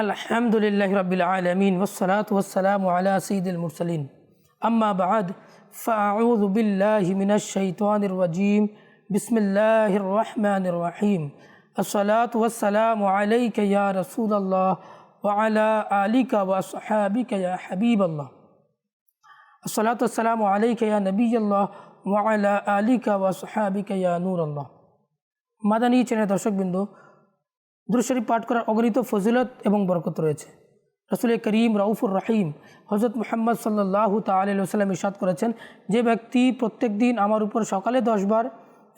الحمد للہ رب العالمین والصلاة والسلام علی سید المرسلین. اما بعد، فاعوذ باللہ من الشیطان الرجیم. بسم اللہ الرحمن الرحیم. الصلاة والسلام علیک یا رسول اللہ وعلا آلک وصحابک یا حبیب اللہ. الصلاة والسلام علیک یا نبی اللہ وعلا آلک وصحابک یا نور اللہ. مدنی چنے درشک بندو দুরুশরীফ পাঠ করার অগণিত ফজিলত এবং বরকত রয়েছে। রসুল করিম রাউফুর রাহিম হজরত মোহাম্মদ সাল্লাহ তাল্লাম ইসাদ করেছেন যে ব্যক্তি প্রত্যেক দিন আমার উপর সকালে দশবার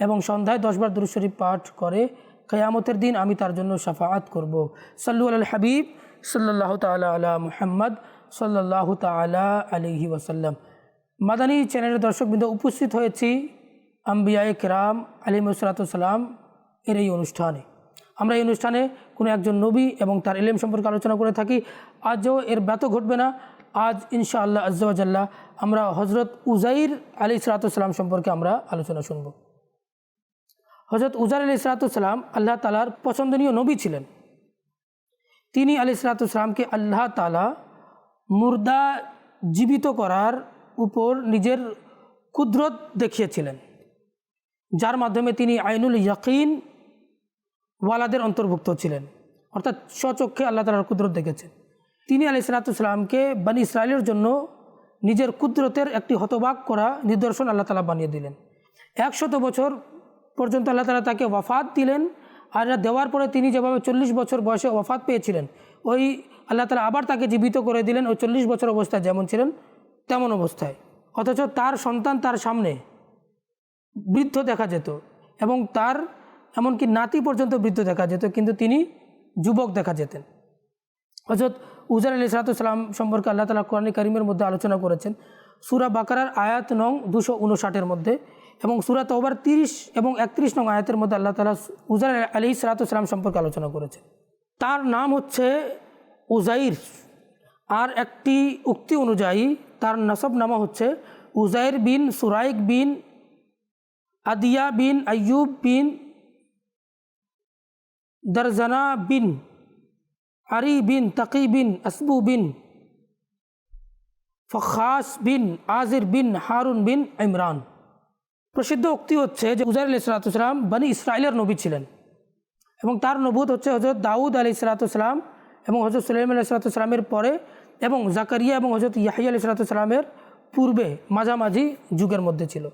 এবং সন্ধ্যায় দশবার দুরুশরীফ পাঠ করে কেয়ামতের দিন আমি তার জন্য সাফাআত করব। সাল্লু আল হাবিব সাল্লাহ তালা আলা মুহাম্মদ সাল্লাহ তালা আলহি ওয়াসাল্লাম। মাদানী চ্যানেলের দর্শকবৃন্দ উপস্থিত হয়েছি আম্বিয়ায় কেরাম আলিমসলাতাম এর এই অনুষ্ঠানে। আমরা এই অনুষ্ঠানে কোনো একজন নবী এবং তার এলেম সম্পর্কে আলোচনা করে থাকি। আজও এর ব্যত ঘটবে না। আজ ইনশা আল্লাহ আজ্লাহ আমরা হজরত উজাইর আলী ইসরাতাম সম্পর্কে আমরা আলোচনা শুনব। হজরত উজার আলী ইসরাতাম আল্লাহ তালার পছন্দনীয় নবী ছিলেন। তিনি আলী ইসরাতামকে আল্লাহ তালা মুর্দা জীবিত করার উপর নিজের কুদরত দেখিয়েছিলেন। যার মাধ্যমে তিনি আইনুল ইয়াকিন ওয়ালাদের অন্তর্ভুক্ত ছিলেন। অর্থাৎ স্বচক্ষে আল্লাহ তালার কুদরত দেখেছেন। তিনি আলি সালাতামকে বানি ইসরায়েলের জন্য নিজের কুদরতের একটি হতবাক করা নিদর্শন আল্লাহ তালা বানিয়ে দিলেন। একশত বছর পর্যন্ত আল্লাহ তালা তাকে ওয়াফাত দিলেন আর দেওয়ার পরে তিনি যেভাবে চল্লিশ বছর বয়সে ওয়াফাত পেয়েছিলেন, ওই আল্লাহ তালা আবার তাকে জীবিত করে দিলেন ওই চল্লিশ বছর অবস্থায় যেমন ছিলেন তেমন অবস্থায়। অথচ তার সন্তান তার সামনে বৃদ্ধ দেখা যেত এবং তার এমনকি নাতি পর্যন্ত বৃদ্ধ দেখা যেত, কিন্তু তিনি যুবক দেখা যেতেন। হজরত উজার আলী সালাতাম সম্পর্কে আল্লাহ তালা কোরআন করিমের মধ্যে আলোচনা করেছেন। সুরা বাকারার আয়াত নং দুশো উনষাটের মধ্যে এবং সুরা তওবার তিরিশ এবং একত্রিশ নং আয়াতের মধ্যে আল্লাহ তালা উজার আলী সালাতাম সম্পর্কে আলোচনা করেছেন। তার নাম হচ্ছে উজাইর আর একটি উক্তি অনুযায়ী তার নসব নামা হচ্ছে উজাইর বিন সুরাইক বিন আদিয়া বিন আয়ুব বিন দরজানা বিন, আরি বিন, তকি বিন, আসবু বিন, ফখাস বিন আজির বিন, হারুন বিন, ইমরান। প্রসিদ্ধ উক্তি হচ্ছে যে উজার আলি সালাতাম বানি ইসরায়েলের নবী ছিলেন এবং তার নবুত হচ্ছে হজরত দাউদ আলি সালাতাম এবং হজরত সুলাইম আলি সালাতামের পরে এবং জাকারিয়া এবং হজরত ইয়াহিয়া আলি সালাতামের পূর্বে মাঝামাঝি যুগের মধ্যে ছিল।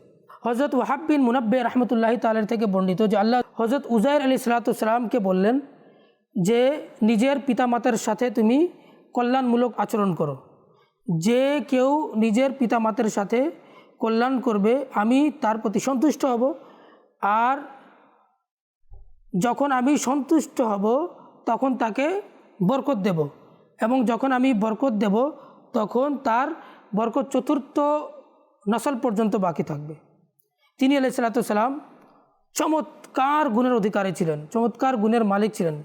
হজরত ওয়াহাব বিন মুনাব্বে রহমতুল্লাহ তালের থেকে বর্ণিত যে আল্লাহ হজরত উজাইর আলী সালাতামকে বললেন যে, নিজের পিতামাতার সাথে তুমি কল্যাণমূলক আচরণ করো। যে কেউ নিজের পিতামাতার সাথে কল্যাণ করবে, আমি তার প্রতি সন্তুষ্ট হব। আর যখন আমি সন্তুষ্ট হব, তখন তাকে বরকত দেব। এবং যখন আমি বরকত দেব, তখন তার বরকত চতুর্থ নসল পর্যন্ত বাকি থাকবে। তিনি আলাই সালাতাম চমৎকার গুণের অধিকারী ছিলেন, চমৎকার গুণের মালিক ছিলেন।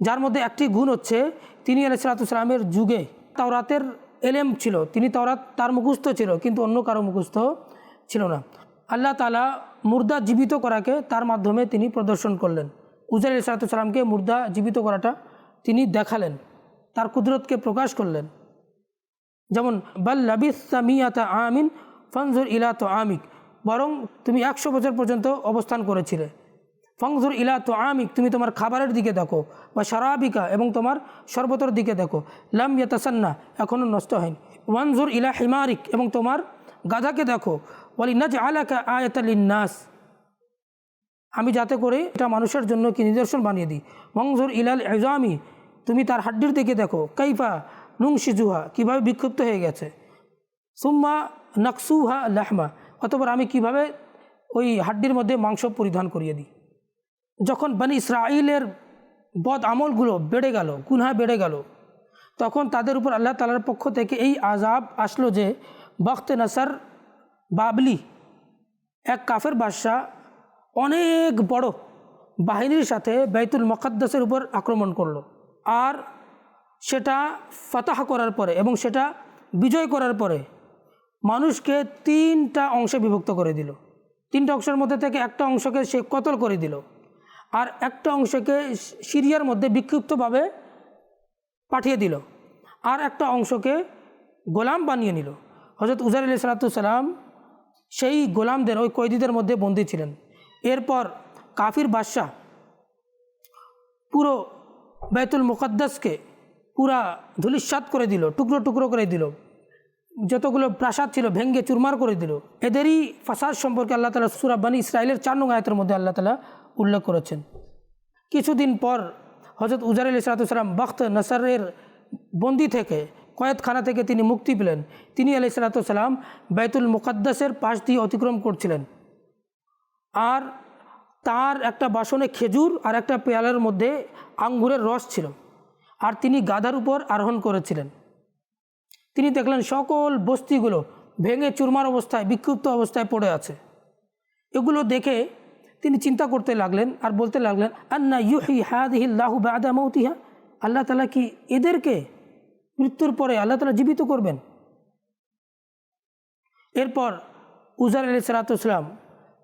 যার মধ্যে একটি গুণ হচ্ছে, তিনি আলাই সালাতামের যুগে তাওরাতের এলেম ছিল, তিনি তাওরাত তার মুখস্থ ছিল, কিন্তু অন্য কারও মুখস্থ ছিল না। আল্লাহ তালা মুর্দা জীবিত করাকে তার মাধ্যমে তিনি প্রদর্শন করলেন। আলি সালাতামকে মুর্দা জীবিত করাটা তিনি দেখালেন, তার কুদরতকে প্রকাশ করলেন। যেমন, বাল লাবিস সামিয়াতা আমিন, ফনজুর ইলা তো আমিক বরং তুমি একশো বছর পর্যন্ত অবস্থান করেছিলে। ফংজুর ইলা তো আমিক তুমি তোমার খাবারের দিকে দেখো, বা সারাবিকা এবং তোমার শরবতর দিকে দেখো। লাম ইয়াতাসান্না এখনও নষ্ট হয়নি। ওয়ানজুর ইলা হিমারিক এবং তোমার গাধাকে দেখো। বলি নাজ আলাকা আয়াতালিন্নাস আমি যাতে করে এটা মানুষের জন্য কি নিদর্শন বানিয়ে দিই। মংজুর ইলাল এজামি তুমি তার হাড্ডির দিকে দেখো। কাইফা নুং সিজুহা কীভাবে বিক্ষিপ্ত হয়ে গেছে। সুম্মা নকসুহা লাহমা অতপর আমি কীভাবে ওই হাড্ডির মধ্যে মাংস পরিধান করিয়ে দিই? যখন বানি ইসরায়েলের বদ আমলগুলো বেড়ে গেল, গুনহা বেড়ে গেল, তখন তাদের উপর আল্লাহ তালার পক্ষ থেকে এই আজাব আসলো যে, বখত নাসার বাবলি, এক কাফের বাদশাহ অনেক বড় বাহিনীর সাথে বাইতুল মকাদ্দাসের উপর আক্রমণ করল। আর সেটা ফাতাহ করার পরে এবং সেটা বিজয় করার পরে মানুষকে তিনটা অংশে বিভক্ত করে দিল। তিনটা অংশের মধ্যে থেকে একটা অংশকে সে কতল করে দিল আর একটা অংশকে সিরিয়ার মধ্যে বিক্ষিপ্তভাবে পাঠিয়ে দিল আর একটা অংশকে গোলাম বানিয়ে নিল। হজরত উজার আলি সালাতাম সেই গোলামদের, ওই কয়েদিদের মধ্যে বন্দী ছিলেন। এরপর কাফির বাদশাহ পুরো বেতুল মুকদ্দাসকে পুরা ধুলিস্বাদ করে দিল, টুকরো টুকরো করে দিল। যতগুলো প্রাসাদ ছিল ভেঙ্গে চুরমার করে দিল। এদেরই ফাসাদ সম্পর্কে আল্লাহ তালা সুরাব্বানি ইসরায়েলের চার নং আয়তের মধ্যে আল্লাহ তালা উল্লেখ করেছেন। কিছুদিন পর হজরত উজার আলী সালাতাম বখত নসারের বন্দি থেকে কয়েদখানা থেকে তিনি মুক্তি পেলেন। তিনি আলি সালাতাম বেতুল মুকদ্দাসের পাশ দিয়ে অতিক্রম করছিলেন। আর তার একটা বাসনে খেজুর আর একটা পেয়ালার মধ্যে আঙ্গুরের রস ছিল। আর তিনি গাধার উপর আরোহণ করেছিলেন। তিনি দেখলেন সকল বস্তিগুলো ভেঙে চুরমার অবস্থায়, বিক্ষুব্ধ অবস্থায় পড়ে আছে। এগুলো দেখে তিনি চিন্তা করতে লাগলেন আর বলতে লাগলেন, আন্না ইউহি হাদিহিল্লাহু বাদা মৌতিহা আল্লাহ তালা কি এদেরকে মৃত্যুর পরে আল্লাহ তালা জীবিত করবেন? এরপর উজার আলী সালাতাম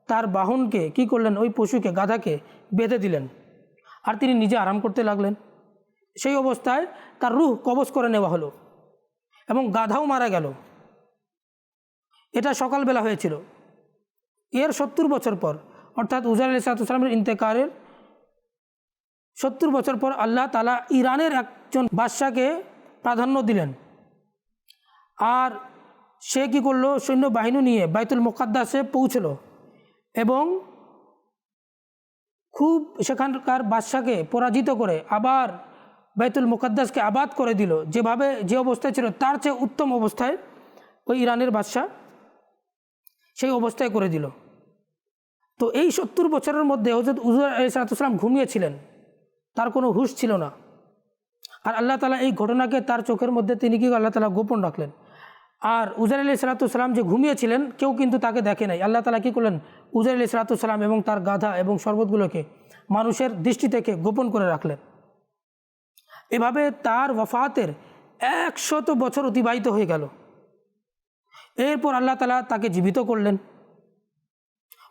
তার বাহনকে কি করলেন? ওই পশুকে, গাধাকে বেঁধে দিলেন আর তিনি নিজে আরাম করতে লাগলেন। সেই অবস্থায় তার রুহ কবজ করে নেওয়া হলো। এবং গাধাও মারা গেল। এটা সকালবেলা হয়েছিল। এর সত্তর বছর পর, অর্থাৎ উজার আলী সালাতামের ইন্তেকারের সত্তর বছর পর আল্লাহ তালা ইরানের একজন বাদশাকে প্রাধান্য দিলেন। আর সে কি করল? সৈন্যবাহিনী নিয়ে বাইতুল মোকাদ্দাসে পৌঁছল এবং খুব সেখানকার বাদশাকে পরাজিত করে আবার বাইতুল মুকাদ্দাসকে আবাদ করে দিল। যেভাবে যে অবস্থায় ছিল, তার চেয়ে উত্তম অবস্থায় ওই ইরানের বাদশাহ সেই অবস্থায় করে দিল। তো এই সত্তর বছরের মধ্যে হজরত উজুর আলী সালাতাম ঘুমিয়েছিলেন। তার কোনো হুশ ছিল না। আর আল্লাহ তালা এই ঘটনাকে তার চোখের মধ্যে তিনি কি আল্লাহ তালা গোপন রাখলেন? আর উজার আলী সালাতাম যে ঘুমিয়েছিলেন, কেউ কিন্তু তাকে দেখে নাই। আল্লাহ তালা কী করলেন? উজার আলী সালাতাম এবং তার গাধা এবং শরবতগুলোকে মানুষের দৃষ্টি থেকে গোপন করে রাখলেন। এভাবে তার ওফাতের একশত বছর অতিবাহিত হয়ে গেল। এরপর আল্লাহ তালা তাকে জীবিত করলেন।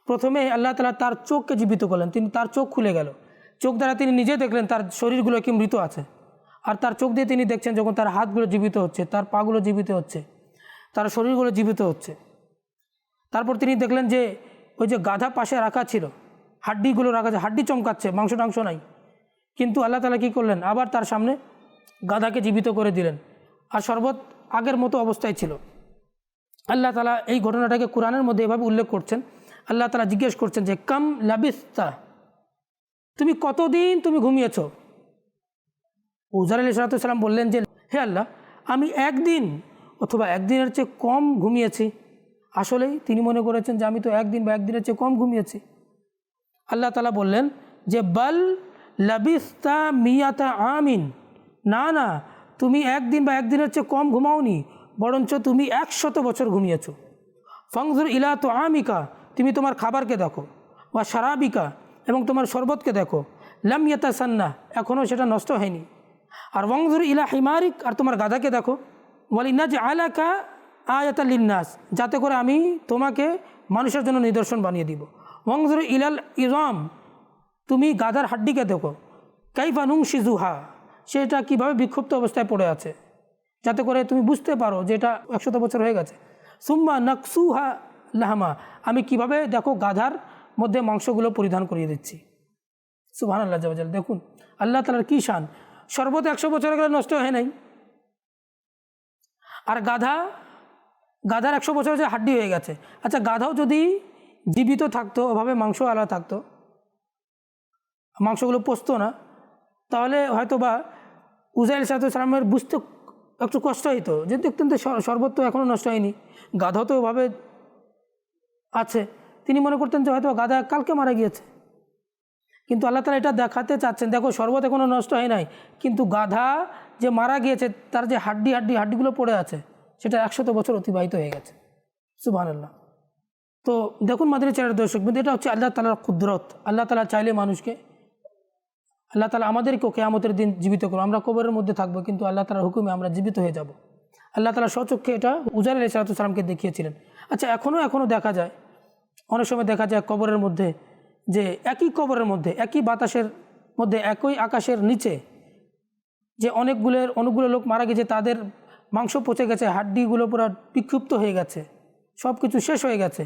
প্রথমে আল্লাহ তালা তার চোখকে জীবিত করলেন, তিনি তার চোখ খুলে গেল। চোখ দ্বারা তিনি নিজে দেখলেন তার শরীরগুলো কি মৃত আছে। আর তার চোখ দিয়ে তিনি দেখছেন যখন তার হাতগুলো জীবিত হচ্ছে, তার পাগুলো জীবিত হচ্ছে, তার শরীরগুলো জীবিত হচ্ছে। তারপর তিনি দেখলেন যে ওই যে গাধা পাশে রাখা ছিল, হাড্ডিগুলো রাখা আছে, হাড্ডি চমকাচ্ছে মাংস টাংস নাই। কিন্তু আল্লাহ তালা কী করলেন? আবার তার সামনে গাধাকে জীবিত করে দিলেন। আর শরবত আগের মতো অবস্থায় ছিল। আল্লাহ তালা এই ঘটনাটাকে কোরআনের মধ্যে এভাবে উল্লেখ করছেন। আল্লাহ তালা জিজ্ঞেস করছেন যে, কাম লাবিস্তা? তুমি কতদিন তুমি ঘুমিয়েছ? উজার আলী সালাতাম বললেন যে, হে আল্লাহ, আমি একদিন অথবা একদিনের চেয়ে কম ঘুমিয়েছি। আসলেই তিনি মনে করেছেন যে, আমি তো একদিন বা একদিনের চেয়ে কম ঘুমিয়েছি। আল্লাহ তালা বললেন যে, বাল লাবিস্তা মিয়াতা আমিন। না না, তুমি একদিন বা একদিনের চেয়ে কম ঘুমাওনি, বরঞ্চ তুমি একশত বছর ঘুমিয়েছ। ফংজুর ইলা তো আমিকা, তুমি তোমার খাবারকে দেখো বা সারাবিকা এবং তোমার শরবতকে দেখো। লাম ইয়াতা সান্না এখনও সেটা নষ্ট হয়নি। আর ওয়ংজুর ইলা হিমারিক, আর তোমার গাধাকে দেখো। বলি না যে আলাকা আয়াতা লিন্নাস, যাতে করে আমি তোমাকে মানুষের জন্য নিদর্শন বানিয়ে দিব। ওয়ংজুর ইলাল ইরাম তুমি গাধার হাড্ডিকে দেখো। কাইফা নুং শিজুহা সেটা কীভাবে বিক্ষুব্ধ অবস্থায় পড়ে আছে? যাতে করে তুমি বুঝতে পারো যে এটা একশত বছর হয়ে গেছে। সুম্মা নকসুহা লাহামা, আমি কীভাবে দেখো গাধার মধ্যে মাংসগুলো পরিধান করিয়ে দিচ্ছি। সুবহান আল্লাহ জবাজাল দেখুন, আল্লাহ তালার কী শান? সর্বত একশো বছর গেলে নষ্ট হয় নাই? আর গাধা, গাধার একশো বছর যে হাড্ডি হয়ে গেছে। আচ্ছা গাধাও যদি জীবিত থাকতো, ওভাবে মাংস আলাদা থাকতো মাংসগুলো পচতো না, তাহলে হয়তো বা উজাইল সালামের বুঝতে একটু কষ্ট হইতো। যে দেখতেন তো শরবত তো এখনও নষ্ট হয়নি, গাধা তো ওভাবে আছে। তিনি মনে করতেন যে হয়তো গাধা কালকে মারা গিয়েছে। কিন্তু আল্লাহ তালা এটা দেখাতে চাচ্ছেন, দেখো শরবত এখনও নষ্ট হয় নাই, কিন্তু গাধা যে মারা গিয়েছে, তার যে হাড্ডি হাড্ডি, হাড্ডিগুলো পড়ে আছে, সেটা একশত বছর অতিবাহিত হয়ে গেছে। সুবাহ আল্লাহ তো দেখুন মাদের চারের দর্শক, কিন্তু এটা হচ্ছে আল্লাহ তালার কুদরত। আল্লাহ তালা চাইলে মানুষকে আল্লাহ তালা আমাদেরকেও কেয়ামতের দিন জীবিত করব আমরা কবরের মধ্যে থাকব, কিন্তু আল্লাহ তালার হুকুমে আমরা জীবিত হয়ে যাব। আল্লাহ তালা স্বচক্ষে এটা উজার আলী সালাতামকে দেখিয়েছিলেন। আচ্ছা এখনও এখনও দেখা যায়, অনেক সময় দেখা যায় কবরের মধ্যে যে একই কবরের মধ্যে, একই বাতাসের মধ্যে, একই আকাশের নিচে যে অনেকগুলো অনেকগুলো লোক মারা গেছে, তাদের মাংস পচে গেছে, হাড্ডিগুলো পুরো বিক্ষিপ্ত হয়ে গেছে সব কিছু শেষ হয়ে গেছে।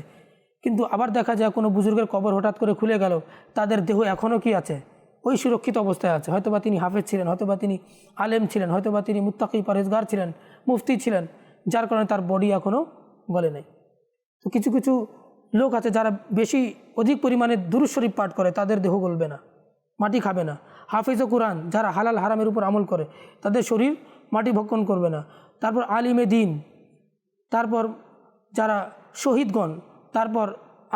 কিন্তু আবার দেখা যায় কোনো বুজুর্গের কবর হঠাৎ করে খুলে গেল, তাদের দেহ এখনও কি আছে? ওই সুরক্ষিত অবস্থায় আছে। হয়তোবা তিনি হাফেজ ছিলেন, হয়তোবা তিনি আলেম ছিলেন, হয়তোবা তিনি মুত্তাকি পরেজগার ছিলেন, মুফতি ছিলেন, যার কারণে তার বডি এখনও গলে নেই। তো কিছু কিছু লোক আছে যারা বেশি অধিক পরিমাণে দুরুদ শরীফ পাঠ করে, তাদের দেহ গলবে না, মাটি খাবে না। হাফিজ ও কোরআন, যারা হালাল হারামের উপর আমল করে, তাদের শরীর মাটি ভক্ষণ করবে না। তারপর আলিমে দিন, তারপর যারা শহীদগণ, তারপর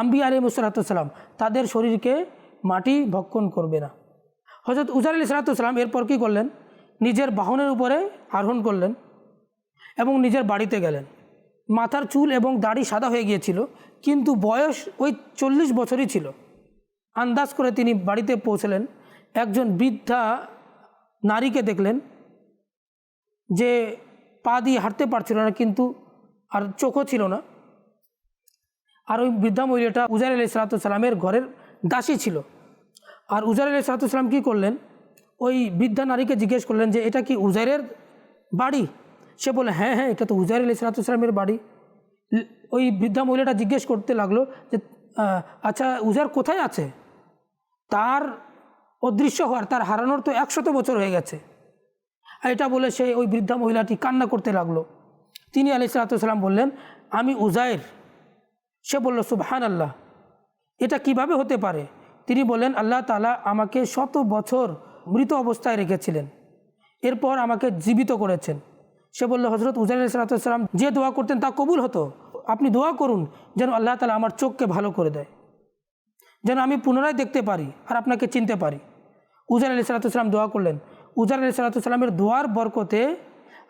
আম্বি আলী মুসালাতাম তাদের শরীরকে মাটি ভক্ষণ করবে না। হজরত উজার আলী সালাতাম এরপর কী করলেন? নিজের বাহনের উপরে আরোহণ করলেন এবং নিজের বাড়িতে গেলেন। মাথার চুল এবং দাড়ি সাদা হয়ে গিয়েছিল, কিন্তু বয়স ওই চল্লিশ বছরই ছিল। আন্দাজ করে তিনি বাড়িতে পৌঁছলেন। একজন বৃদ্ধা নারীকে দেখলেন যে পা দিয়ে হাঁটতে পারছিল না, কিন্তু আর চোখও ছিল না। আর ওই বৃদ্ধা মহিলাটা উজার আলি সালাতামের ঘরের দাসী ছিল। আর উজার আলী সালাতাম কী করলেন? ওই বৃদ্ধা নারীকে জিজ্ঞেস করলেন যে, এটা কি উজাইরের বাড়ি? সে বলে হ্যাঁ হ্যাঁ এটা তো উজাইর আলী সালাতামের বাড়ি। ওই বৃদ্ধা মহিলাটা জিজ্ঞেস করতে লাগল যে আচ্ছা উজার কোথায় আছে? তার অদৃশ্য হওয়ার, তার হারানোর তো একশত বছর হয়ে গেছে। আর এটা বলে সে ওই বৃদ্ধা মহিলাটি কান্না করতে লাগল। তিনি আলি সালাতাম বললেন, আমি উজাইর। সে বলল সুবহান আল্লাহ এটা কীভাবে হতে পারে? তিনি বলেন আল্লাহ তালা আমাকে শত বছর মৃত অবস্থায় রেখেছিলেন। এরপর আমাকে জীবিত করেছেন। সে বলল হজরত উজাইর সালাতাম যে দোয়া করতেন তা কবুল হতো। আপনি দোয়া করুন যেন আল্লাহ তালা আমার চোখকে ভালো করে দেয়। যেন আমি পুনরায় দেখতে পারি আর আপনাকে চিনতে পারি। উজার আলী সালাতাম দোয়া করলেন। উজার আলী সালাতামের দোয়ার বরকতে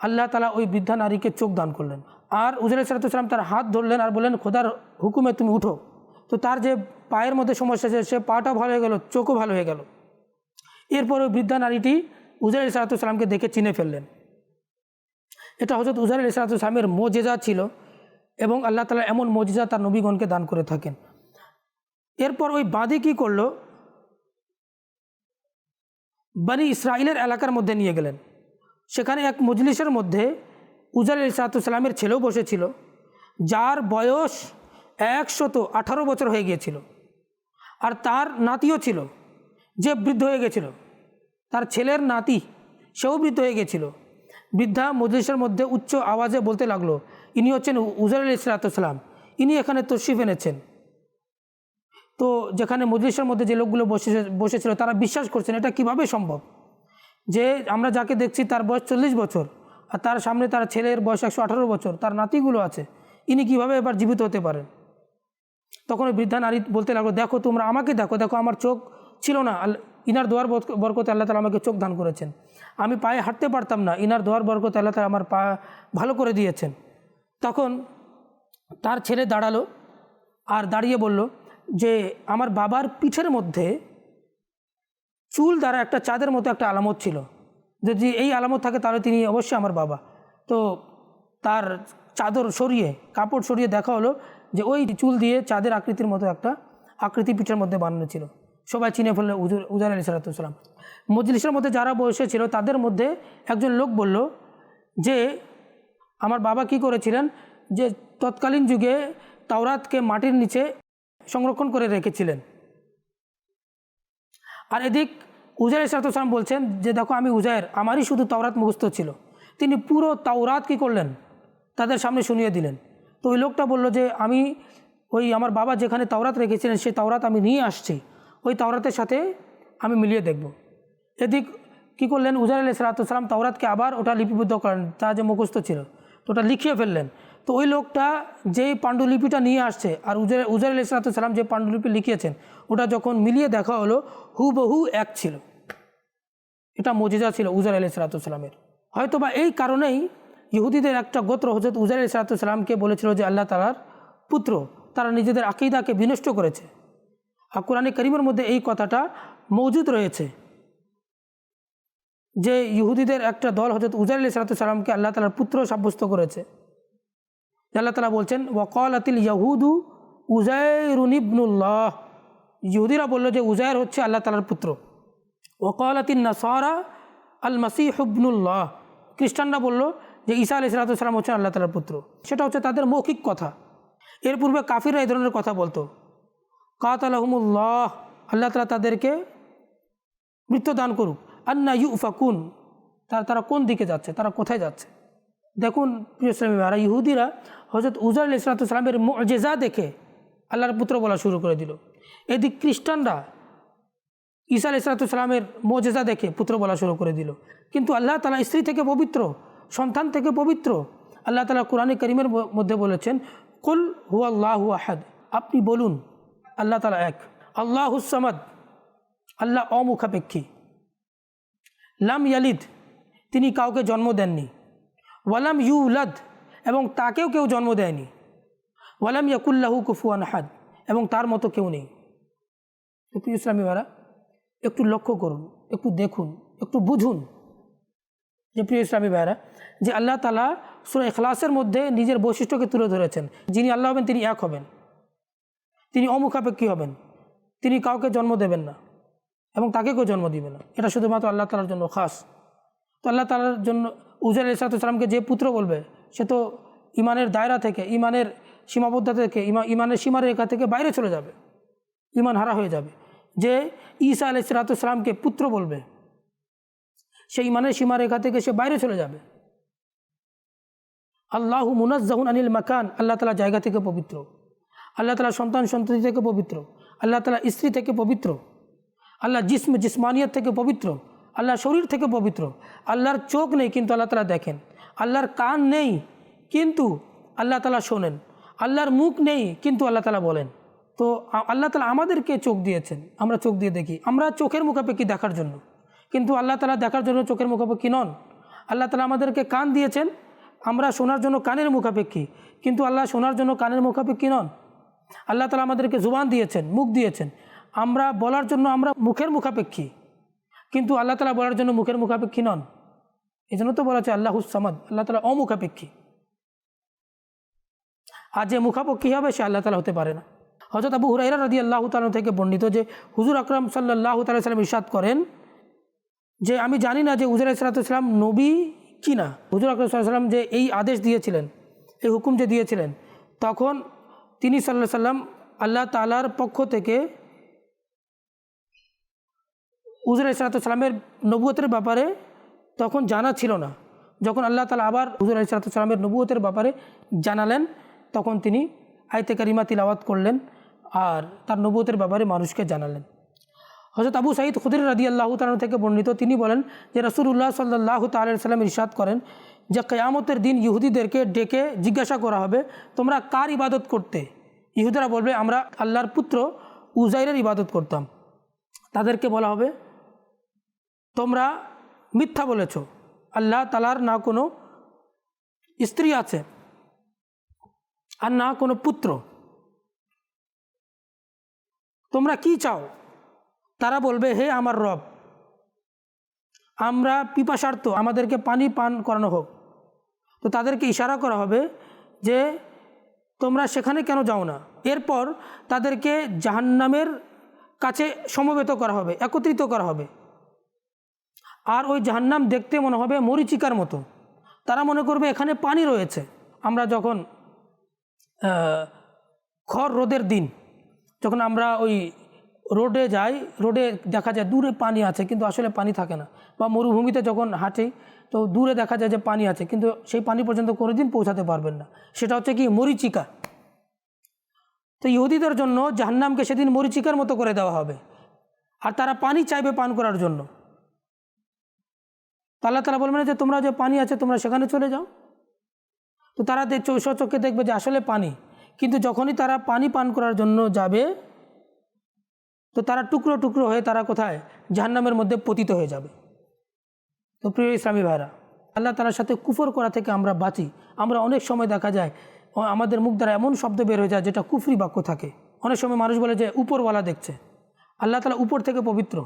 আল্লাহ তালা ওই বৃদ্ধা নারীকে চোখ দান করলেন। আর উজার আলী সালাতাম তার হাত ধরলেন আর বললেন, খোদার হুকুমে তুমি উঠো। তো তার যে পায়ের মধ্যে সমস্যা সে পাটা ভালো হয়ে গেল, চোখও ভালো হয়ে গেল। এরপর ওই বৃদ্ধা নারীটি উজার আলী সালাতামকে দেখে চিনে ফেললেন। এটা হজরত উজার আলী সালাতামের মোজেজা ছিল এবং আল্লাহ তালা এমন মজিজা তার নবীগণকে দান করে থাকেন। এরপর ওই বাঁধি কী করল? বানি ইসরায়েলের এলাকার মধ্যে নিয়ে গেলেন। সেখানে এক মজলিসের মধ্যে উজার আলী সালাতামের ছেলেও বসেছিল, যার বয়স একশত আঠারো বছর হয়ে গিয়েছিল। আর তার নাতিও ছিল, যে বৃদ্ধ হয়ে গেছিল। তার ছেলের নাতি, সেও বৃদ্ধ হয়ে গেছিল। বৃদ্ধা মজলিসের মধ্যে উচ্চ আওয়াজে বলতে লাগল, ইনি হচ্ছেন উজার আলী সালাতাম ইনি এখানে তশরিফ এনেছেন। তো যেখানে মজলিসের মধ্যে যে লোকগুলো বসে বসেছিল, তারা বিশ্বাস করছেন, এটা কীভাবে সম্ভব? যে আমরা যাকে দেখছি তার বয়স চল্লিশ বছর, আর তার সামনে তার ছেলের বয়স একশো আঠারো বছর, তার নাতিগুলো আছে। ইনি কীভাবে এবার জীবিত হতে পারেন? তখন ওই বৃদ্ধা নারী বলতে লাগল, দেখো তোমরা আমাকে দেখো দেখো আমার চোখ ছিল না। ইনার দোয়ার বরক- বরকতে আল্লাহ তালা আমাকে চোখ দান করেছেন। আমি পায়ে হাঁটতে পারতাম না, ইনার দোয়ার বরকতে আল্লাহ তালা আমার পা ভালো করে দিয়েছেন। তখন তার ছেলে দাঁড়াল আর দাঁড়িয়ে বলল যে, আমার বাবার পিঠের মধ্যে চুল দ্বারা একটা চাঁদের মতো একটা আলামত ছিল। যদি এই আলামত থাকে তাহলে তিনি অবশ্যই আমার বাবা। তো তার চাদর সরিয়ে, কাপড় সরিয়ে দেখা হলো যে ওই চুল দিয়ে চাঁদের আকৃতির মতো একটা আকৃতি পিঠের মধ্যে বানানো ছিল। সবাই চিনে ফেলল উজুর উজার আলী সালাতাম মজলিসের মধ্যে যারা বসেছিল তাদের মধ্যে একজন লোক বলল যে, আমার বাবা কি করেছিলেন যে তৎকালীন যুগে তাওরাতকে মাটির নিচে সংরক্ষণ করে রেখেছিলেন? আর এদিক উজাইর সালাম বলছেন যে, দেখো, আমি উজায়ের, আমারই শুধু তাওরাত মুখস্থ ছিল। তিনি পুরো তাওরাত কি করলেন? তাদের সামনে শুনিয়ে দিলেন। তো ওই লোকটা বলল যে, আমি ওই আমার বাবা যেখানে তাওরাত রেখেছিলেন সেই তাওরাত আমি নিয়ে আসছি। ওই তাওরাতের সাথে আমি মিলিয়ে দেখব। এদিক কী করলেন? উজার আলী সালাতাম তাওরাতকে আবার ওটা লিপিবদ্ধ করেন তা যে মুখস্থ ছিল। তো ওটা লিখিয়ে ফেললেন। তো ওই লোকটা যেই পাণ্ডুলিপিটা নিয়ে আসছে, আর উজার উজার আলী সালাতাম যে পাণ্ডুলিপি লিখিয়েছেন, ওটা যখন মিলিয়ে দেখা হলো, হুবহু এক ছিল। এটা মজিজা ছিল উজার আলী সালাতামের হয়তো বা এই কারণেই ইহুদিদের একটা গোত্র হজরত আলী সালাতামকে বলেছিল যে আল্লাহ তালার পুত্র, তারা নিজেদের আকিদাকে বিনষ্ট করেছে। আর কোরআনে করিমের মধ্যে এই কথাটা মজুদ রয়েছে যে ইহুদিদের একটা দল হজরত উজার আলী সালাতামকে আল্লাহ তালার পুত্র সাব্যস্ত করেছে। আল্লাহ তালা বলছেন ওয়াকল আতিল ইয়াহুদু উজায়রুন ইবনুল্লাহ। ইহুদিরা বলল যে উজায়ের হচ্ছে আল্লাহ তালার পুত্র। ওকাল আতিল নাসারা আল মাসিহ হুবনুল্লাহ খ্রিস্টানরা বলল যে ঈসা আলি সালাতাম হচ্ছেন আল্লাহ তালার পুত্র। সেটা হচ্ছে তাদের মৌখিক কথা। এর পূর্বে কাফিররা এই ধরনের কথা বলতো। কাত আলহমুল্লাহ আল্লাহ তালা তাদেরকে মৃত্যু দান করুক। আন্না ইউ ফাকুন তারা তারা কোন দিকে যাচ্ছে? তারা কোথায় যাচ্ছে? দেখুন, প্রিয় ইসলামী ভাইরা, ইহুদিরা হজরত উজার আলি সালাতামের মজেজা দেখে আল্লাহর পুত্র বলা শুরু করে দিল। এদিক খ্রিস্টানরা ঈসা আলি সালাতামের মজেজা দেখে পুত্র বলা শুরু করে দিল। কিন্তু আল্লাহ তালা স্ত্রী থেকে পবিত্র। সন্তান থেকে পবিত্র। আল্লাহ তালা কোরআন করিমের মধ্যে বলেছেন, কুল হু আল্লাহ আহাদ। আপনি বলুন, আল্লাহ তালা এক। আল্লাহ হুসামাদ আল্লাহ অমুখাপেক্ষী। লাম ইয়ালিদ। তিনি কাউকে জন্ম দেননি। ওয়ালাম ইউলাদ। এবং তাকেও কেউ জন্ম দেয়নি। ওয়ালাম ইয়াকুল্লাহু কুফুয়ান হাদ এবং তার মতো কেউ নেই। প্রিয় ইসলামী ভাড়া একটু লক্ষ্য করুন, একটু দেখুন, একটু বুঝুন। যে প্রিয় ইসলামী ভাইরা যে আল্লাহ তালা সুরা এখলাসের মধ্যে নিজের বৈশিষ্ট্যকে তুলে ধরেছেন। যিনি আল্লাহ হবেন, তিনি এক হবেন। তিনি অমুখাপেক্ষী হবেন। তিনি কাউকে জন্ম দেবেন না এবং তাকে কেউ জন্ম দিবে না। এটা শুধুমাত্র আল্লাহ তালার জন্য খাস। তো আল্লাহ তালার জন্য উজার ইসলাতামকে যে পুত্র বলবে, সে তো ইমানের দায়রা থেকে ইমানের সীমাবদ্ধতা থেকে, ইমা ইমানের সীমারেখা থেকে বাইরে চলে যাবে। ইমান হারা হয়ে যাবে। যে ঈসা আলাই সালাতামকে পুত্র বলবে সেই ইমানের সীমারেখা থেকে সে বাইরে চলে যাবে। আল্লাহ মুনাজ্জাহুন আনিল মাকান, আল্লাহ তালা জায়গা থেকে পবিত্র। আল্লাহ তালা সন্তান সন্ততি থেকে পবিত্র। আল্লাহ তালা স্ত্রী থেকে পবিত্র। আল্লাহ জিসম, জিসমানিয়ত থেকে পবিত্র। আল্লাহ শরীর থেকে পবিত্র। আল্লাহর চোখ নেই কিন্তু আল্লাহ তালা দেখেন। আল্লাহর কান নেই কিন্তু আল্লাহ তালা শোনেন। আল্লাহর মুখ নেই কিন্তু আল্লাহ তালা বলেন। তো আল্লাহ তালা আমাদেরকে চোখ দিয়েছেন। আমরা চোখ দিয়ে দেখি। আমরা চোখের মুখাপেক্ষি দেখার জন্য। কিন্তু আল্লাহ তালা দেখার জন্য চোখের মুখাপেক্ষি নন। আল্লাহ তালা আমাদেরকে কান দিয়েছেন, আমরা শোনার জন্য কানের মুখাপেক্ষী, কিন্তু আল্লাহ শোনার জন্য কানের মুখাপেক্ষি নন। আল্লাহ তালা আমাদেরকে জুবান দিয়েছেন, মুখ দিয়েছেন, আমরা বলার জন্য আমরা মুখের মুখাপেক্ষী, কিন্তু আল্লাহ তালা বলার জন্য মুখের মুখাপেক্ষী নন। এই জন্য তো বলা হচ্ছে আল্লাহ সামাদ, আল্লাহ তালা অমুখাপেক্ষী। আর যে মুখাপেক্ষী হবে সে আল্লাহ তালা হতে পারে না। হজরত আবু হুরাইরা রাদি আল্লাহ তালা থেকে বর্ণিত যে হুজুর আকরম সাল্লাহ তালা সাল্লাম ইরশাদ করেন যে আমি জানি না যে হুজুর ইসলাতাম নবী কি না হুজুর আকরম যে এই আদেশ দিয়েছিলেন, এই হুকুম যে দিয়েছিলেন, তখন তিনি সাল্লাহ সাল্লাম আল্লাহ তালার পক্ষ থেকে হুজুর ইসলাতামের নবুয়তের ব্যাপারে তখন জানা ছিল না। যখন আল্লাহ তালা আবার হুজুর ইসলাতামের নবুয়তের ব্যাপারে জানালেন, তখন তিনি আয়তে কারিমা তিলাওয়াত করলেন আর তার নবুয়তের ব্যাপারে মানুষকে জানালেন। হজরত আবু সাইদ খুদির রাদি আল্লাহ তালন থেকে বর্ণিত, তিনি বলেন যে রসুল্লাহ সাল্লাহ তাল্লাম ইরশাদ করেন যে কেয়ামতের দিন ইহুদিদেরকে ডেকে জিজ্ঞাসা করা হবে, তোমরা কার ইবাদত করতে? ইহুদিরা বলবে, আমরা আল্লাহর পুত্র উজাইরের ইবাদত করতাম। তাদেরকে বলা হবে, তোমরা মিথ্যা বলেছ। আল্লাহ তালার না কোনো স্ত্রী আছে আর না কোনো পুত্র। তোমরা কি চাও? তারা বলবে, হে আমার রব, আমরা পিপাসার্থ, আমাদেরকে পানি পান করানো হোক। তো তাদেরকে ইশারা করা হবে যে, তোমরা সেখানে কেন যাও না? এরপর তাদেরকে জাহান্নামের কাছে সমবেত করা হবে, একত্রিত করা হবে। আর ওই জাহান্নাম দেখতে মনে হবে মরিচিকার মতো। তারা মনে করবে, এখানে পানি রয়েছে। আমরা যখন খর রোদের দিন, যখন আমরা ওই রোডে যাই, রোডে দেখা যায় দূরে পানি আছে, কিন্তু আসলে পানি থাকে না। বা মরুভূমিতে যখন হাঁটি, তো দূরে দেখা যায় যে পানি আছে, কিন্তু সেই পানি পর্যন্ত কোনোদিন পৌঁছাতে পারবেন না। সেটা হচ্ছে কি, মরিচিকা। তো ইহুদিদের জন্য জাহান্নামকে সেদিন মরিচিকার মতো করে দেওয়া হবে। আর তারা পানি চাইবে পান করার জন্য। তো আল্লাহ তালা বলবেন যে, তোমরা যে পানি আছে, তোমরা সেখানে চলে যাও। তো তারা চোখে দেখবে যে আসলে পানি। কিন্তু যখনই তারা পানি পান করার জন্য যাবে তো তারা টুকরো টুকরো হয়ে তারা কোথায় জাহান্নামের মধ্যে পতিত হয়ে যাবে তো প্রিয় ইসলামী ভাইরা আল্লাহ তালার সাথে কুফর করা থেকে আমরা বাঁচি আমরা অনেক সময় দেখা যায় আমাদের মুখ দ্বারা এমন শব্দ বের হয়ে যায় যেটা কুফরি বাক্য থাকে অনেক সময় মানুষ বলে যে উপরওয়ালা দেখছে আল্লাহ তালা উপর থেকে পবিত্র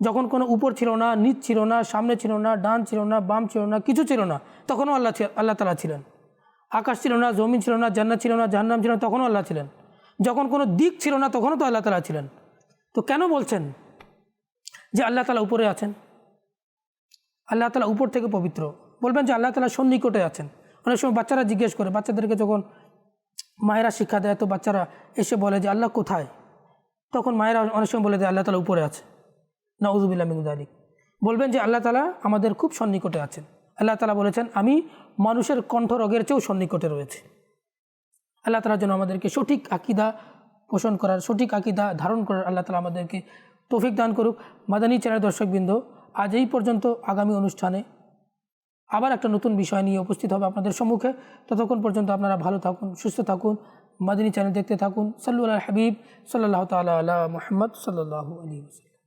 যখন কোনো উপর ছিল না নিচ ছিল না সামনে ছিল না ডান ছিল না বাম ছিল না কিছু ছিল না তখনও আল্লাহ আল্লাহ তালা ছিলেন আকাশ ছিল না জমিন ছিল না জান্নাত ছিল না জাহান্নাম ছিল না তখনও আল্লাহ ছিলেন যখন কোনো দিক ছিল না, তখনও তো আল্লাহ তালা ছিলেন। তো কেন বলছেন যে আল্লাহ তালা উপরে আছেন? আল্লাহ তালা উপর থেকে পবিত্র। বলবেন যে আল্লাহ তালা সন্নিকটে আছেন। অনেক সময় বাচ্চারা জিজ্ঞেস করে, বাচ্চাদেরকে যখন মায়েরা শিক্ষা দেয়, তো বাচ্চারা এসে বলে যে, আল্লাহ কোথায়? তখন মায়েরা অনেক সময় বলে দেয় আল্লাহ তালা উপরে আছে। না উজুবিল্লা মিংদালিক বলবেন যে, আল্লাহ তালা আমাদের খুব সন্নিকটে আছেন। আল্লাহ তালা বলেছেন, আমি মানুষের কণ্ঠরোগের চেয়েও সন্নিকটে রয়েছে। আল্লাহ তালার জন্য আমাদেরকে সঠিক আকিদা পোষণ করার, সঠিক আকিদা ধারণ করার আল্লাহ তালা আমাদেরকে তৌফিক দান করুক। মাদানী চ্যানেল দর্শকবৃন্দ আজ এই পর্যন্ত আগামী অনুষ্ঠানে আবার একটা নতুন বিষয় নিয়ে উপস্থিত হবে আপনাদের সম্মুখে। ততক্ষণ পর্যন্ত আপনারা ভালো থাকুন, সুস্থ থাকুন, মাদিনী চ্যানেল দেখতে থাকুন। সাল্লু আল্লাহ হাবিব সাল্লাহ তালা আল্লাহ মোহাম্মদ সাল্লাহ আলী